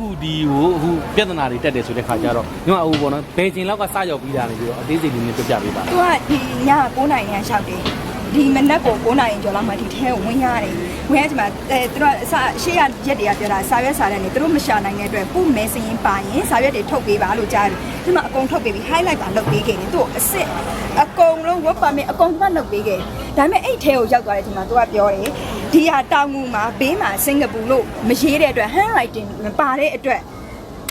အခုဒီဟိုအခုပြဿနာတွေတက်တယ်ဆိုတဲ့ခါကျတော့ညီမအခုပေါ့နော်ဘယ်ချိန်လောက်ကစရောက်ပြီးတာလဲပြီးတော့အသေးစိတ်လေးနဲ့ပြပြပေးပါသူကဒီည9နိုင်ရန်လျှောက်တယ်ဒီမနက်ကို9နိုင်ကျော်လောက်မှဒီထဲကိုဝင်ရတယ်ဝင်ရဒီမှာအဲသူတို့အစရှေ့ရရက်တွေကပြောတာစာရွက်စာတမ်းတွေသူတို့မရှာနိုင်တဲ့အတွက်ပုမဲစရင်ပါရင်စာရွက်တွေထုတ်ပေးပါလို့ကြားတယ်ဒီမှာအကုန်ထုတ်ပေးပြီး highlight ပါလုပ်ပေးခဲ့တယ်သူ့အစ်စ်အကုန်လုံး work permit အကုန်မှလုပ်ပေးခဲ့ဒါပေမဲ့အဲ့ထဲကိုရောက်သွားတဲ့ချိန်မှာသူကပြောတယ် ဒီဟာတောင်ငူမှာဘေးမှာစင်ကာပူလို့မရေးတဲ့အတွက် handwriting မပါတဲ့အတွက်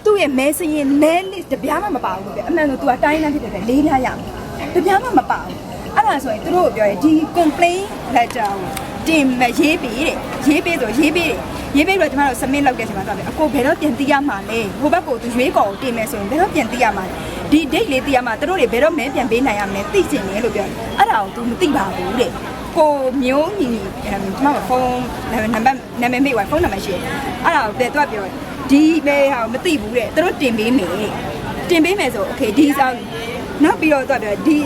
သူ့ရဲ့မဲစရင်မဲလစ်တပြားမှမပါဘူးလေအမှန်ဆို तू ကတိုင်းတန်းဖြစ်တဲ့အတွက်လေးပြားရမယ်တပြားမှမပါဘူးအဲ့ဒါဆိုရင်သူတို့ကိုပြောရဲဒီ complaint letter ကိုတင်မရေးပြီးတဲ့ရေးပြီးဆိုရေးပြီးရေးပြီးတော့ကျမတို့ submit လုပ်တဲ့ချိန်မှာတော့အကိုဘယ်တော့ပြန်သိရမှာလဲဟိုဘက်ကိုသူရွေးကော်ကိုတင်မယ်ဆိုရင်ဘယ်တော့ပြန်သိရမှာလဲဒီ date လေးသိရမှာသူတို့တွေဘယ်တော့မဲပြန်ပေးနိုင်ရမလဲသိချင်တယ်လို့ပြောတယ်အဲ့ဒါကို तू မသိပါဘူးတဲ့ ကိုမျိုးညီညီအဲကျမကဖုန်းနံပါတ်နာမည်မိတ်ဝိုင်ဖုန်းနံပါတ်ရှိတယ်အဲ့ဒါကိုပြန်သူကပြောတယ် ဒီပဲဟာမသိဘူးတဲ့သူတို့တင်ပေးမယ်တင်ပေးမယ်ဆိုโอเคဒီဆောင်နောက်ပြီးတော့သူကပြောဒီ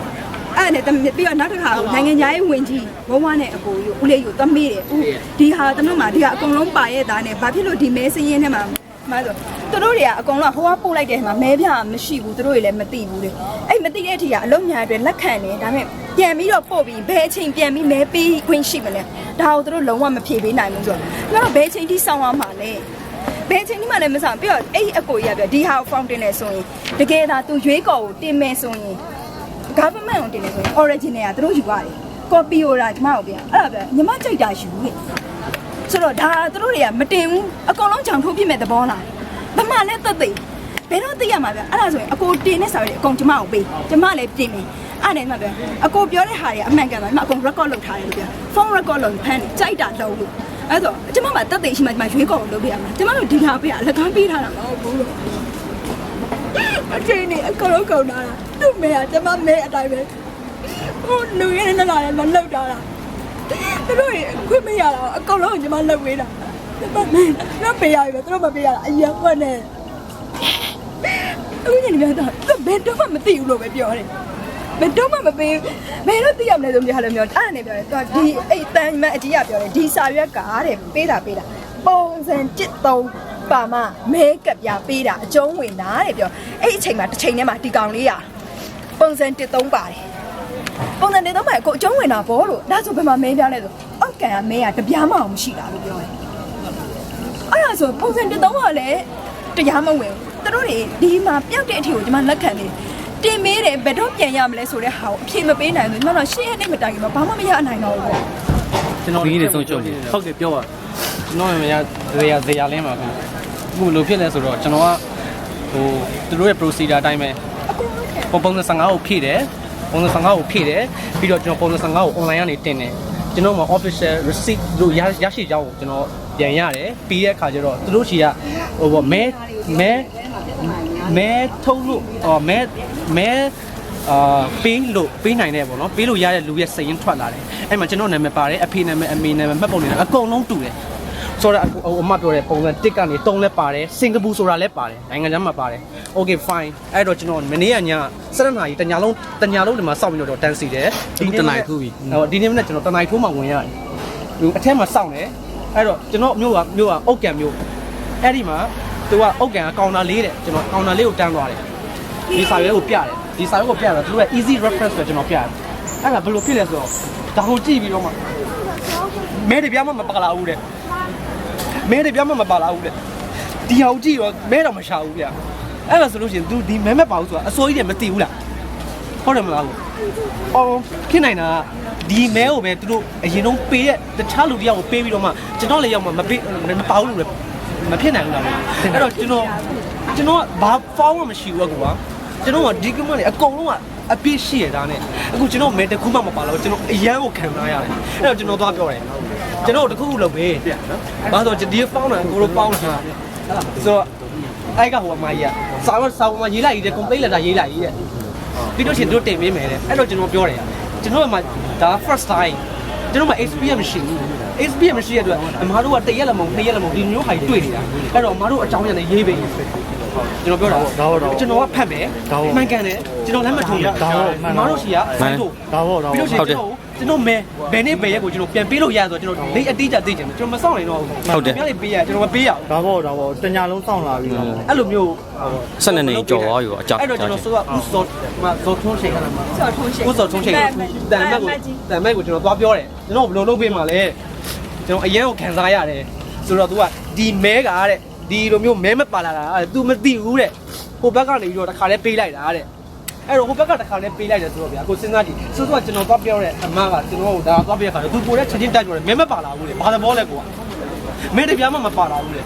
အဲ့နဲ့ပြီးတော့နောက်တစ်ခါနိုင်ငံခြားရေးဝန်ကြီးဘုံဝါနဲ့အကိုကြီးဦးလေးယူသမီးတယ်ဦးဒီဟာတမတို့မှာဒီကအကုန်လုံးပါရဲ့သားနဲ့ဘာဖြစ်လို့ဒီမဲစင်းရင်းထဲမှာ မဆိုသူတို့တွေကအကုန်လုံးဟိုကပို့လိုက်တဲ့မှာမဲပြမရှိဘူးသူတို့တွေလည်းမသိဘူးလေအဲ့မသိတဲ့အထီကအလုံးညာအတွက်လက်ခံတယ်ဒါပေမဲ့ပြန်ပြီးတော့ပို့ပြီးဘယ်အချိန်ပြန်ပြီးမဲပေးခွင့်ရှိမလဲဒါကိုသူတို့လုံးဝမဖြေပေးနိုင်ဘူးဆိုတော့ဘယ်အချိန်ထိစောင့်ရမှာလဲဘယ်ချိန်ဒီမှလည်းမဆောင်ပြီးတော့အဲ့ဒီအကိုကြီးကပြောဒီဟာကို fountain နဲ့ဆိုရင်တကယ်ဒါသူရွေးကော်ကိုတင်မယ်ဆိုရင် government ကိုတင်မယ်ဆိုရင် original ကသူတို့ယူရတယ် copy ကိုဒါကျွန်မတို့ပြန်အဲ့ဒါပဲညီမကြိုက်တာယူခဲ့ ဆိုတော့ဒါသူတို့တွေကမတင်ဘူးအကုန်လုံးကြောင်ထိုးပြစ်မဲ့သဘောလားဗမာနဲ့သက်သိဘယ်တော့သိရမှာဗျအဲ့ဒါဆိုရင်အကိုတင်တဲ့စာရွက်တွေအကုန်ကျမကိုပေးကျမလည်းတင်မယ်အဲ့နဲ့မှပဲအကိုပြောတဲ့ဟာတွေကအမှန်ကန်ပါမှအကုန် record လုပ်ထားတယ်လို့ပြော phone record လုပ်ဖမ်းတယ်ကြိုက်တာလုပ်လို့အဲ့တော့ကျမမှတက်သိရှိမှကျမရွေးကော်ကိုလုပ်ပြရမှာကျမတို့ဒီဟာပေးရလက်ခံပေးထားတာမဟုတ်ဘူးလို့အချိန်နေအကုန်လုံးကုန်တာသူ့မေကကျမမဲအတိုင်းပဲဟိုလူရင်းနဲ့လာတယ်မလောက်တာလား သူတို့ရခွင့်မရတော့အကုန်လုံးကျမလောက်ဝေးတာကျမမဲတော့ပေးရပြီသူတို့မပေးရတာအရင်ကနဲ့အခုညနေပြန်တော့သူဘယ်တော့မှမသိဘူးလို့ပဲပြောတယ်ဘယ်တော့မှမပေးဘယ်တော့သိရမလဲဆိုမျိုးဟာလည်းမျိုးအဲ့ဒါနဲ့ပြောတယ်သူကဒီအိတ်တန်မအကြီးကပြောတယ်ဒီစာရွက်ကတဲ့ပေးတာပေးတာပုံစံจิตသုံးပါမမဲကပ်ပြပေးတာအကျုံးဝင်တာတဲ့ပြောအဲ့အချိန်မှာတစ်ချိန်ထဲမှာဒီကောင်လေးရပုံစံတစ်သုံးပါတယ် ပုံစံတစ်သုံးပါကိုအကျုံးဝင်တာဘောလို့ဒါဆိုဘယ်မှာမဲပြလဲဆိုအောက်ကန်ကမဲကတပြားမအောင်မရှိတာလို့ပြောတယ်အဲ့ဒါဆိုပုံစံတစ်သုံးကလည်းတရားမဝင်ဘူးသူတို့တွေဒီမှာပြောက်တဲ့အထီကိုကျွန်မလက်ခံနေတယ်တင်မေးတယ်ဘယ်တော့ပြန်ရမလဲဆိုတဲ့ဟာကိုအဖြေမပေးနိုင်ဘူးကျွန်တော်ရှင်းရနေမတိုင်ဘူးဘာမှမရနိုင်တော့ဘူးပေါ့ကျွန်တော်ဒီနေ့ဆုံးချုပ်နေဟုတ်တယ်ပြောပါကျွန်တော်မြင်ရဇေယဇေယလင်းပါခင်ဗျအခုလိုဖြစ်လဲဆိုတော့ကျွန်တော်ကဟိုသူတို့ရဲ့ procedure အတိုင်းပဲအကုန်လုံးခဲ့ပုံပုံစံ55ကိုဖြည့်တယ် ပုံစံ55ကိုဖြည့်တယ်ပြီးတော့ကျွန်တော်ပုံစံ55ကို online ကနေတင်တယ်ကျွန်တော်မှာ official receipt လို့ရရရှိကြောင်းကိုကျွန်တော်ပြန်ရတယ်ပြီးတဲ့အခါကျတော့သူတို့ရှိကဟိုပေါ့မဲမဲမဲထုတ်လို့အော်မဲမဲအာပေးလို့ပေးနိုင်တယ်ပေါ့နော်ပေးလို့ရတဲ့လူရဲ့စည်ရင်းထွက်လာတယ်အဲ့မှာကျွန်တော်နာမည်ပါတယ်အဖေနာမည်အမေနာမည်မှတ်ပုံနေတယ်အကုန်လုံးတူတယ်ဆိုတော့ဟိုအမပြောတဲ့ပုံစံတစ်ကနေ3လဲပါတယ်စင်ကာပူဆိုတာလည်းပါတယ်နိုင်ငံခြားမှာပါတယ် okay fine အဲ့တော့ကျွန်တော်မနေ့ကည7နာရီတညာလုံးတညာလုံးဒီမှာစောင့်ပြီးတော့တန်းစီတယ်ဒီတနိုင်ထိုးပြီဟိုဒီနေ့မနေ့ကျွန်တော်တနိုင်ထိုးမှဝင်ရတယ်ဟိုအထက်မှာစောင့်တယ်အဲ့တော့ကျွန်တော်မျိုးကမျိုးကအုတ်ကန်မျိုးအဲ့ဒီမှာသူကအုတ်ကန်ကကောင်တာလေးတဲ့ကျွန်တော်ကောင်တာလေးကိုတန်းသွားတယ်ဒီစာရွက်ကိုပြတယ်ဒီစာရွက်ကိုပြတော့သူတို့က easy reference ပဲကျွန်တော်ပြတယ်အဲ့ဒါဘယ်လိုဖြစ်လဲဆိုတော့ဒါကိုကြည့်ပြီးတော့မှမဲတွေပြမှမပါလာဘူးတဲ့မဲတွေပြမှမပါလာဘူးတဲ့ဒီဟာကိုကြည့်တော့မဲတော့မရှာဘူးဗျ အဲ့ဒါဆိုလို့ရှိရင် तू ဒီမဲမဲ့ပါဘူးဆိုတာအစိုးရတွေမသိဘူးလားဟုတ်တယ်မလားကိုအော်ဖြစ်နိုင်တာကဒီမဲကိုပဲသူတို့အရင်ဆုံးပေးတဲ့တခြားလူတယောက်ကိုပေးပြီးတော့မှကျွန်တော်လည်းရောက်မှမပေးမပါဘူးလို့လည်းမဖြစ်နိုင်ဘူးလားအဲ့တော့ကျွန်တော်ကျွန်တော်ကဘာဖောင်းမှမရှိဘူးကွာကျွန်တော်ကဒီကမလေးအကုန်လုံးကအပြည့်ရှိရတာနဲ့အခုကျွန်တော်မဲတစ်ခုမှမပါတော့ကျွန်တော်အရန်ကိုခံစားရတယ်အဲ့တော့ကျွန်တော်သွားပြောတယ်ကျွန်တော်တို့တစ်ခုခုလုပ်ပေးဘာလို့ဒီဖောင်းတာကိုလိုပေါင်းတာဆိုတော့အဲ့ကဟိုမှာကြီးက စာဝတ်စာဝတ်မှာရေးလိုက်ရေးတယ် complaint letter ရေးလိုက်ရေးတယ်ပြီးတော့ရှင်တို့တင်ပေးမယ်တဲ့အဲ့တော့ကျွန်တော်ပြောတယ်ကျွန်တော်ကမှဒါ first time ကျွန်တော်မှ experience မရှိဘူး experience မရှိတဲ့အတွက်အမားတို့ကတရက်လက်မုံနှစ်ရက်လက်မုံဒီမျိုးဟာတွေ့နေတာအဲ့တော့အမားတို့အကြောင်းရနေရေးပေးကျွန်တော်ပြောတာကျွန်တော်ကဖတ်မယ်မှန်ကန်တယ်ကျွန်တော်လည်းမထုံဘူးအမားတို့ရှိကဖိုင်တို့ဒါပေါ့ဒါပြီးပေါ့တော့ရှင် ကျွန်တော်ကျွန်တော်မဲဘယ်နေ့ဘယ်ရက်ကိုကျွန်တော်ပြန်ပေးလို့ရဆိုတော့ကျွန်တော်လေးအတိအကျသိချင်တယ်ကျွန်တော်မစောင့်နိုင်တော့ဘူးများလေးပေးရကျွန်တော်မပေးရဘူးဒါပေါ့ဒါပေါ့တညာလုံးစောင့်လာပြီတော့အဲ့လိုမျိုးဆက်နေနေကြော်သွားပြီပေါ့အကြောက်အဲ့တော့ကျွန်တော်ဆိုတော့ဥစောမဇော်ထုံးချိန်ခါမှာဆော်ထုံးရှိဥစော်ထုံးချိန်တန်မက်ကိုတန်မက်ကိုကျွန်တော်သွားပြောတယ်ကျွန်တော်ဘယ်လိုလုပ်ပေးမှာလဲကျွန်တော်အရင်ကိုခံစားရတယ်ဆိုတော့ तू ကဒီမဲကတဲ့ဒီလိုမျိုးမဲမပါလာတာတဲ့ तू မသိဘူးတဲ့ဟိုဘက်ကနေပြီးတော့တစ်ခါလဲပေးလိုက်တာတဲ့ အဲ့တော့ဟိုဘက်ကတစ်ခါနဲ့ပေးလိုက်တယ်ဆိုတော့ဗျာကိုစဉ်းစားကြည့်စိုးစိုးကကျွန်တော်သွားပြောတဲ့အမကကျွန်တော်ကိုဒါသွားပြရခါတော့သူပိုတဲ့ချက်ချင်းတိုက်ပြောတယ်မင်းမပါလာဘူးလေဘာသဘောလဲကိုကမင်းတပြားမှမပါလာဘူးလေ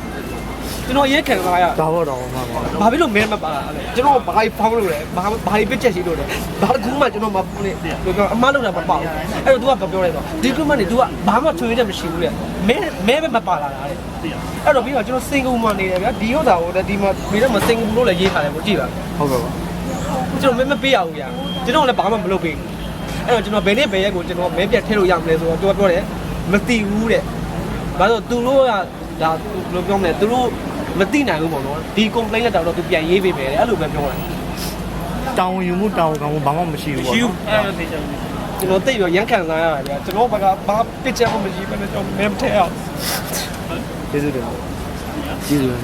ကျွန်တော်ရဲခံစားရဒါပေါ့တော့မှာပါဘာဖြစ်လို့မင်းမပါလာလဲကျွန်တော်ဘာကြီးဖောင်းလို့လဲဘာဘာကြီးပစ်ချက်ရှိလို့လဲဘာတစ်ခုမှကျွန်တော်မပူနဲ့လို့ပြောအမလောက်တာမပါဘူးအဲ့တော့ तू ကဘာပြောလဲဆိုဒီကုမန်နေ तू ကဘာမှထွေးတဲ့မရှိဘူးလေမင်းမင်းပဲမပါလာတာလေအဲ့တော့ပြီးတော့ကျွန်တော်စင်ကာပူမှာနေတယ်ဗျာဒီဟုတ်တာဟိုဒီမှာမိတော့မစင်ကာပူလို့လည်းရေးထားတယ်ပေါ့ကြည့်ပါဟုတ်ကဲ့ပါ ကျွန်တော်မဲမပေးရဘူးဗျာကျွန်တော်လည်းဘာမှမလုပ်ပေးဘူးအဲ့တော့ကျွန်တော်ဘယ်နေ့ဘယ်ရက်ကိုကျွန်တော်မဲပြတ်ထည့်လို့ရမလဲဆိုတော့ तू ကပြောတယ်မသိဘူးတဲ့ဘာလို့သူတို့ကဒါဘယ်လိုပြောမလဲသူတို့မသိနိုင်ဘူးပေါ့နော်ဒီ complaint လက်တော့သူပြန်ရေးပေးမယ်တဲ့အဲ့လိုပဲပြောတယ်တောင်းယူမှုတောင်းခံမှုဘာမှမရှိဘူးပေါ့ရှိဘူးအဲ့ဒါသိချင်တယ်ကျွန်တော်တိတ်ရောရမ်းခံစားရတာဗျာကျွန်တော်ဘက်ကဘာပစ်ချက်မှမရှိဘဲနဲ့ကျွန်တော်မင်းထဲအောင်ကျေးဇူးတင်ပါကျေးဇူး